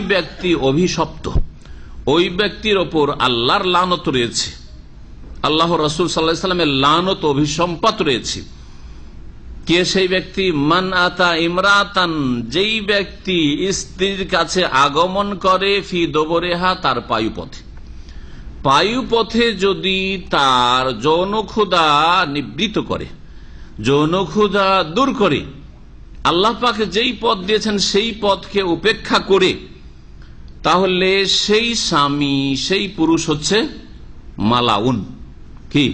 ব্যক্তি অভিশপ্ত, ওই ব্যক্তির ওপর আল্লাহর লানত রয়েছে। আল্লাহ রসুল সাল্লামের লানত অভিসম্পাত রয়েছে। কে সেই ব্যক্তি? মান আতা ইমরাতান যেই ব্যক্তি স্ত্রীর কাছে আগমন করে ফি দোবরেহা, তার পায়ুপথে। পায়ুপথে যদি তার যৌন ক্ষুদা নিবৃত করে যৌন ক্ষুদা দূর করে, আল্লাহ পাকে যেই পথ দিয়েছেন সেই পথকে উপেক্ষা করে, তাহলে সেই স্বামী, সেই পুরুষ হচ্ছে মালাউন। কি?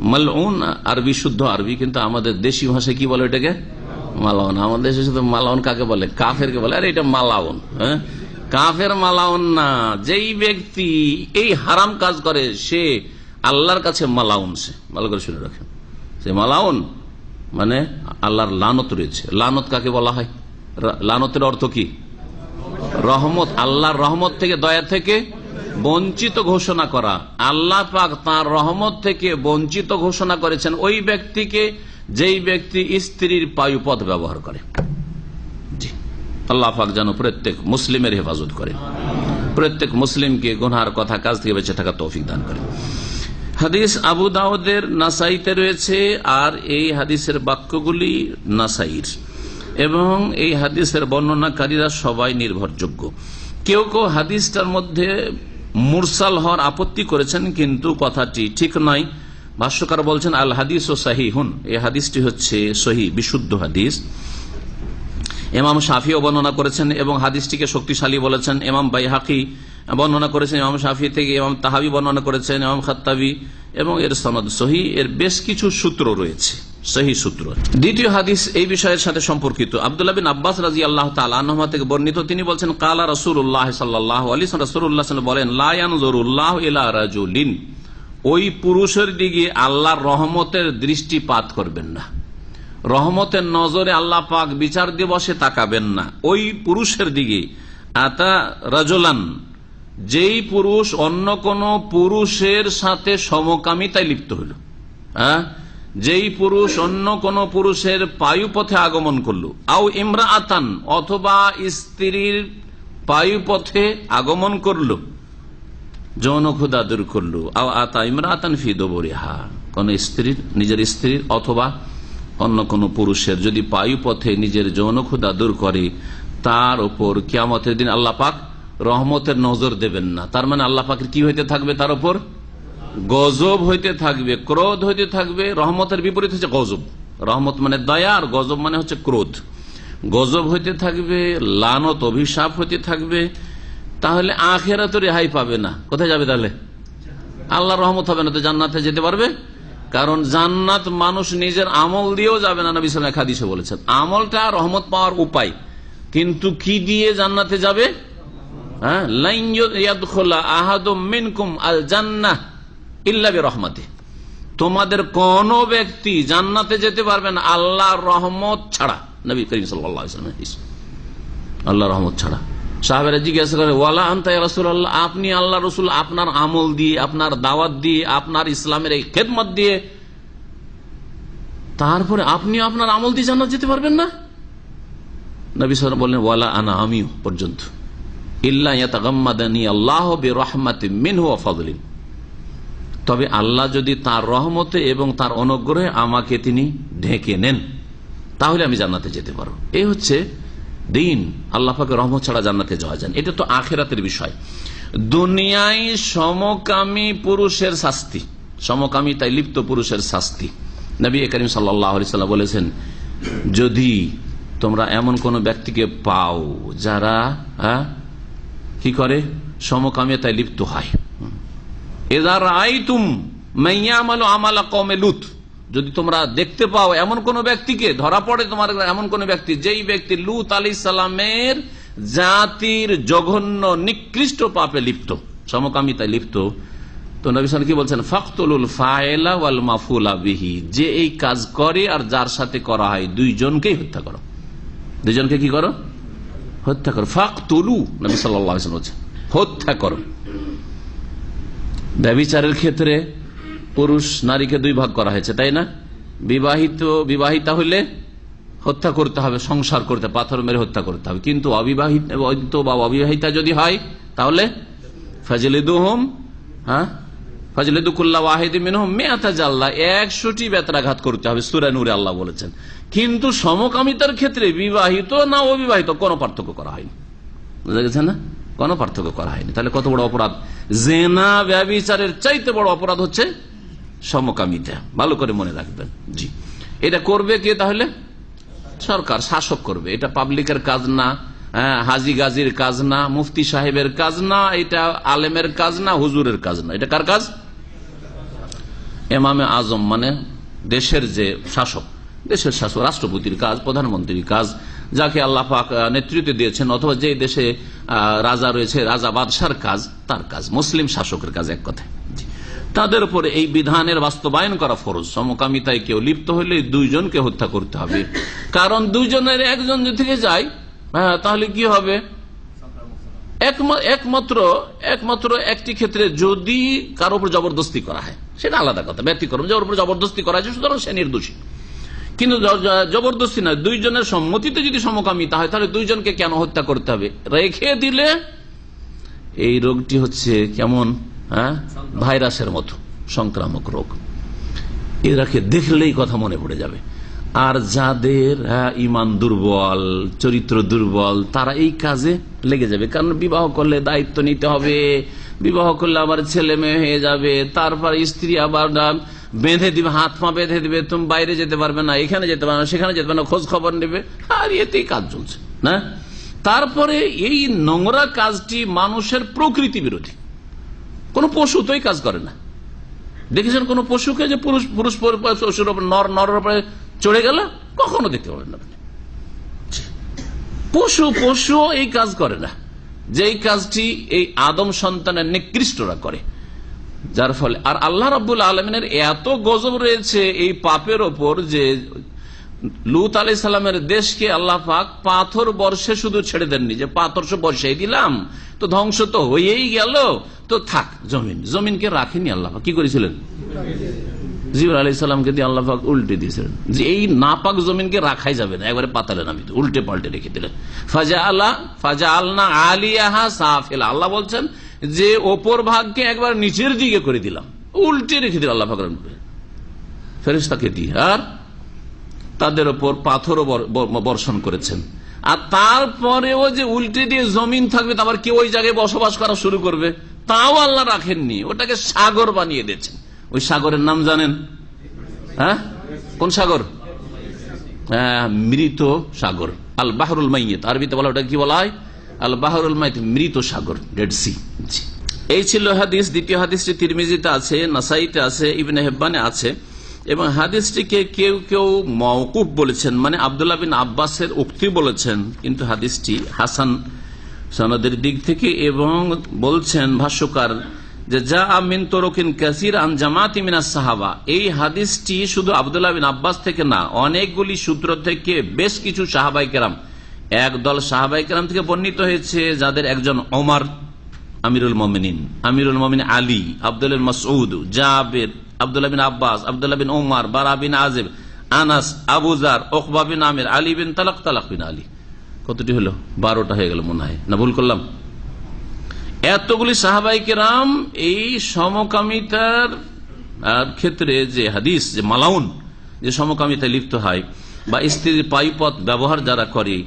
মালাউন আরবি শুদ্ধ আরবি, কিন্তু আমাদের দেশি ভাষায় কি বলে এটাকে মালাউন। আমাদের দেশে শুধু মালাউন কাকে বলে? কাফের কে বলে। আরে এটা মালাউন হ্যাঁ? কাফের মালাউন না। যেই ব্যক্তি এই হারাম কাজ করে, সে আল্লাহর কাছে মালাউন সে। ভালো করে শুনে রাখেন। সে মালাউন মানে আল্লাহর লানত রয়েছে। লানত কাকে বলা হয়? লানতের অর্থ কি? রহমত। আল্লাহর রহমত থেকে দয়া থেকে বঞ্চিত ঘোষণা করা। আল্লাহ পাক তার রহমত থেকে বঞ্চিত ঘোষণা করেছেন ওই ব্যক্তিকে, যেই ব্যক্তি স্ত্রীর পায়ুপথ ব্যবহার করে। আল্লাহ পাক যেন প্রত্যেক মুসলিমের হেফাজত করেন প্রত্যেক মুসলিমকে গুনহার কথা, কাজ থেকে বেঁচে থাকা তৌফিক দান করেন হাদিস আবু দাউদের নাসাইতে রয়েছে আর এই হাদিসের বাক্যগুলি নাসাইর। এবং এই হাদিসের বর্ণনাকারীরা সবাই নির্ভরযোগ্য। কেউ কেউ হাদিসটার মধ্যে মুরসাল হওয়ার আপত্তি করেছেন, কিন্তু কথাটি ঠিক নয় ভাষ্যকার বলছেন, আল হাদিস ও সাহি হুন এই হাদিসটি হচ্ছে সহি, বিশুদ্ধ হাদিস। এমাম শাফিও বর্ণনা করেছেন এবং হাদিসটিকে শক্তিশালী বলেছেন। এমাম বাইহাকি বর্ণনা করেছেন, ইমাম শাফি থেকে ইমাম তাহাবি বর্ণনা করেছেন, ইমাম খাত্তাবি এবং এর সনদ সহি, এর বেশ কিছু সূত্র রয়েছে, সহি সূত্র। দ্বিতীয় হাদিস এই বিষয়ের সাথে সম্পর্কিত। আবদুল্লাহ বিন আব্বাস রাজি আল্লাহ তালা থেকে বর্ণিত, তিনি বলছেন, কালা রসুল্লাহ সাল্লাহ আলী রসুল্লাহ বলেন লায়ানুল্লাহ ইলা রাজুলিন, ওই পুরুষের দিকে আল্লাহর রহমতের দৃষ্টিপাত করবেন না। রহমতের নজরে আল্লাহ পাক বিচার দিবসে তাকাবেন না। ওই পুরুষের দিকে। আতা রাজলান, যেই পুরুষ অন্য কোন পুরুষের সাথে সমকামিতায় লিপ্ত হইল হ্যাঁ? যেই পুরুষ অন্য কোন পুরুষের পায়ুপথে আগমন করল, আও ইমরা আতান অথবা স্ত্রীর পায়ুপথে আগমন করল, যৌন ক্ষুদা দূর করল, আও আতা ইমরা আতান ফি দোবরিহা, কোন স্ত্রীর, নিজের স্ত্রীর অথবা অন্য কোন পুরুষের যদি পায়ুপথে নিজের যৌন ক্ষুদা দূর করে, তার ওপর কিয়ামতের দিন আল্লাহ পাক রহমতের নজর দেবেন না। তার মানে আল্লাহ পাকের কি হইতে থাকবে তার উপর? গজব হইতে থাকবে, ক্রোধ হইতে থাকবে, রহমতের বিপরীত হচ্ছে গজব। রহমত মানে দয়া আর গজব মানে হচ্ছে ক্রোধ। গজব হইতে থাকবে, লানত, অভিশাপ হইতে থাকবে, তাহলে আখেরা তো রেহাই পাবে না। কোথায় যাবে তাহলে? আল্লাহ রহমত হবে না তো জান্নাতে যেতে পারবে? কারণ জান্নাত মানুষ নিজের আমল দিয়েও যাবে না, নবী সাল্লাহ খাদিসে বলেছেন। আমলটা রহমত পাওয়ার উপায়। কিন্তু কি দিয়ে জান্নাতে যাবে? হ্যাঁ? রহমতে তোমাদের কোন ব্যক্তি জান্নাতে যেতে পারবেন আল্লাহর রহমত ছাড়া। নবী করিম সাল্লাম আল্লাহ রহমত ছাড়া। সাহাবেরা জিজ্ঞাসা করে, ওয়ালা আন্তাই রসুল্লাহ আপনি আল্লাহ রসুল, আপনার আমল দিয়ে, আপনার দাওয়াত দিয়ে, আপনার ইসলামের এই খেদমত দিয়ে, তারপরে আপনি আপনার আমল দিয়ে জান্নাত যেতে পারবেন না? বললেন, ওয়ালা পর্যন্ত। তবে আল্লাহ যদি তার রহমতে এবং তার অনুগ্রহে আমাকে তিনি ঢেকে নেন, তাহলে আমি জান্নাতে যেতে পারব। এই হচ্ছে দিন আল্লাহ পাকে রহমত ছাড়া জান্নাতে যাওয়া যান এটা তো আখেরাতের বিষয়। দুনিয়ায় সমকামী পুরুষের শাস্তি। সমকামী তাই লিপ্ত পুরুষের শাস্তি। নবী করিম সাল্লাম বলেছেন, যদি তোমরা এমন কোন ব্যক্তিকে পাও যারা হ্যাঁ কি করে? সমকামিয়াতায় লিপ্ত হয়। এদার আই তুম মাইয়ামালো আমালা কমে লুত। যদি তোমরা দেখতে পাও এমন কোন ব্যক্তিকে, ধরা পড়ে তোমার এমন কোন ব্যক্তি, যেই ব্যক্তি লুত আলি সালামের জাতির জঘন্য, নিকৃষ্ট পাপে লিপ্ত, সমকামিতায় লিপ্ত, তো নবী কি বলছেন? ফখতুল ফায়লা ওয়াল মাফুলা বিহি, যে এই কাজ করে আর যার সাথে করা হয়, দুইজনকেই হত্যা করো। দুইজনকে কি করো? হত্যা করো। ফাক তুলু নবী সাল্লাম হত্যা করো। ব্যবিচারের ক্ষেত্রে পুরুষ নারীকে দুই ভাগ করা হয়েছে, তাই না? বিবাহিত, বিবাহিতা হলে হত্যা করতে হবে, সংসার করতে, পাথর মেরে হত্যা করতে হবে। কিন্তু অবিবাহিত বা অবিবাহিতা যদি হয়, তাহলে হোম হ্যাঁ? জাল্লা, একশোটি বেতরাঘাত করতে হবে, সুরা নূরে আল্লাহ বলেছেন। কিন্তু সমকামিতার ক্ষেত্রে বিবাহিত না অবিবাহিত, কোনো পার্থক্য করা হয়নি। বুঝা গেছে না? কোনো পার্থক্য করা হয়নি। তাহলে কত বড় অপরাধ? জেনা, ব্যবিচারের চাইতে বড় অপরাধ হচ্ছে সমকামিতা ভালো করে মনে রাখবেন। জি। এটা করবে কে তাহলে? সরকার শাসক করবে। এটা পাবলিকের কাজ না হ্যাঁ, হাজি গাজির কাজ না মুফতি সাহেবের কাজ না এটা আলেমের কাজ না হুজুরের কাজ না। এটা কার কাজ? এমামে আজম মানে দেশের যে শাসক দেশের শাসক রাষ্ট্রপতির কাজ প্রধানমন্ত্রীর কাজ যাকে আল্লাহ নেতৃত্ব দিয়েছেন অথবা যে দেশে রাজা রয়েছে রাজা বাদশার কাজ তার কাজ মুসলিম শাসকের কাজ এক কথায়। তাদের উপরে এই বিধানের বাস্তবায়ন করা ফরজ। সমকামিতায় কেউ লিপ্ত হলে দুইজনকে হত্যা করতে হবে। কারণ দুইজনের একজন থেকে যায় হ্যাঁ তাহলে কি হবে? একমা- একমাত্র একমাত্র একটি ক্ষেত্রে যদি কারও উপর জবরদস্তি করা হয়, সেটা আলাদা কথা। ব্যতিক্রম যে ওর উপর জবরদস্তি করা হয়েছে, সুতরাং সে নির্দোষী। কিন্তু জবরদস্তি না দুইজনের সম্মতিতে যদি সমকামিতা হয়, তাহলে দুইজনকে কেন হত্যা করতে হবে? রেখে দিলে এই রোগটি হচ্ছে কেমন? হ্যাঁ? ভাইরাসের মতো সংক্রামক রোগ। এরাকে দেখলেই কথা মনে পড়ে যাবে। আর যাদের হ্যাঁ, ইমান দুর্বল চরিত্র দুর্বল তারা এই কাজে লেগে যাবে। কারণ বিবাহ করলে দায়িত্ব নিতে হবে। বিবাহ করলে আবার ছেলে মেয়ে হয়ে যাবে। তারপর স্ত্রী আবার বেঁধে দিবে হাত পা বেঁধে দিবে তুমি বাইরে যেতে পারবে না এখানে যেতে পারবে না সেখানে যেতে পারবে না খোঁজ খবর নেবে। আর এতেই কাজ চলছে না? তারপরে এই নোংরা কাজটি মানুষের প্রকৃতি বিরোধী। কোন পশু তো কাজ করে না। দেখেছেন কোন পশুকে যে পুরুষ পুরুষ পর- পশুর উপর নর, নরের উপরে চড়ে গেল? কখনো দেখতে পাবেন না পশু পশু এই কাজ করে না। যেই কাজটি এই আদম সন্তানের নিকৃষ্টরা করে। যার ফলে আর আল্লাহ রাবুল আলমিনের এত গজব রয়েছে এই পাপের ওপর যে লুত আলি সাল্লামের দেশকে আল্লাহ পাক পাথর বর্ষে শুধু ছেড়ে দেননি, যে পাথর বর্ষাই দিলাম, তো ধ্বংস তো হয়েই গেল, তো থাক, জমিন, জমিনকে রাখেনি আল্লাহ কি করেছিলেন? জিবর আলি সাল্লামকে দিয়ে আল্লাহ পাক উল্টে দিয়েছিলেন, যে এই নাপাক জমিনকে রাখাই যাবে না, একবারে পাতালে নামি উল্টে পাল্টে রেখে দিলেন। ফাজা আল্লাহ ফাজা আল্লাহ আলিয়াহা সাফেলা, আল্লাহ বলছেন যে ওপর ভাগকে একবার নিচের দিকে করে দিলাম, উল্টে রেখে দিল আল্লাহ পাক ফেরেস্তাকে দিয়ে, আর তাদের ওপর পাথরও বর- বর- বর্ষণ করেছেন। আর তারপরেও যে উল্টে দিয়ে জমিন থাকবে তারপর কেউ ওই জায়গায় বসবাস করা শুরু করবে? তাও আল্লাহ রাখেননি। ওটাকে সাগর বানিয়ে দিয়েছেন। ওই সাগরের নাম জানেন? হ্যাঁ? কোন সাগর? হ্যাঁ, মৃত সাগর। আল বাহরুল মাইয়ত। আরবিতে বলা ওটা কি বলা হয়? আল বাহরুল মাইত মৃত সাগর ডেড সি এই ছিল হাদিস। দ্বিতীয় হাদিসটি তিরমিজিতে আছে নাসাইতে আছে ইবনে হেব্বানে আছে। এবং হাদিসটিকে কেউ কেউ মওকুফ বলেছেন মানে আবদুল্লাহ বিন আব্বাসের উক্তি বলেছেন, কিন্তু হাদিসটি হাসান সনদের দিক থেকে এবং বলছেন ভাষ্যকার, যে যা আমিন তরকিন কাসির আন জামাত সাহাবা। এই হাদিসটি শুধু আবদুল্লাহ বিন আব্বাস থেকে না, অনেকগুলি সূত্র থেকে বেশ কিছু সাহাবাই কেরাম, একদল সাহাবাই কেরাম থেকে বর্ণিত হয়েছে, যাদের একজন ওমর, আমিরুল মমিনিন, আমিরুল মমিন আলী, আব্দুল মাসউদ জাবের আবদুল্লাহ বিন আব্বাস, আবদুল্লাহ বিন ওমর বারা বিন আজেব, আনাস আবুজার ওকবা বিন আমির, আলী বিন তালাক তালাক বিন আলী। কতটি হলো? বারোটা হয়ে গেল মনে হয়। না, ভুল করলাম? এতগুলি সাহাবাইকে রাম এই সমকামিতার ক্ষেত্রে যে হাদিস, যে মালাউন, যে সমকামিতায় লিপ্ত হয়, বা স্ত্রীর পাইপথ ব্যবহার যারা করে,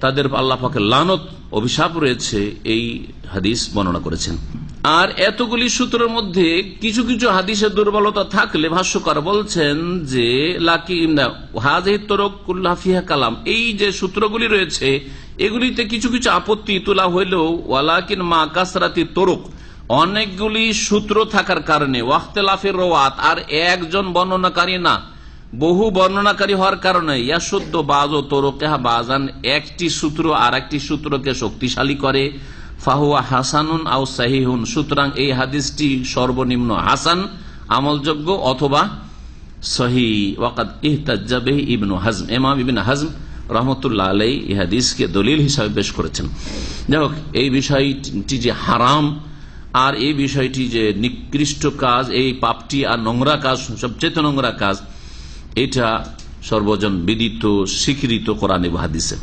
তাদের আল্লাহ পাকের লানত, অভিশাপ রয়েছে, এই হাদিস বর্ণনা করেছেন। আর এতগুলি সূত্রের মধ্যে কিছু কিছু হাদিসের দুর্বলতা থাকলে ভাষ্যকার বলছেন যে, লাকি হাজে তরক কুল্লাফিহা কালাম, এই যে সূত্রগুলি রয়েছে, এগুলিতে কিছু কিছু আপত্তি তোলা হইলেও, ওয়ালাকিন মা কাসরাতি তরক, অনেকগুলি সূত্র থাকার কারণে ওয়াখতেলাফের রোয়াত, আর একজন বর্ণনাকারী না। বহু বর্ণনাকারী হওয়ার কারণে ইয়াশুদ্ধ বাজ ও তরকেহা বাজান একটি সূত্র আর একটি সূত্রকে শক্তিশালী করে ফাহুয়া হাসানুন আও সাহিহুন। সুতরাং এই হাদিসটি সর্বনিম্ন হাসান, আমলযোগ্য অথবা সহি। ওয়াকাদ ইহতাজ্জাবে ইবনু হাজম। এমাম ইবিন হাজম রহমতুল্লাহ আলাই এই হাদিসকে দলিল হিসাবে পেশ করেছেন। যাই হোক এই বিষয়টি যে হারাম আর এই বিষয়টি যে নিকৃষ্ট কাজ, এই পাপটি আর নোংরা কাজ, সবচেয়ে নোংরা কাজ, এটা সর্বজন বিদিত, স্বীকৃত কোরআনে হাদিসে।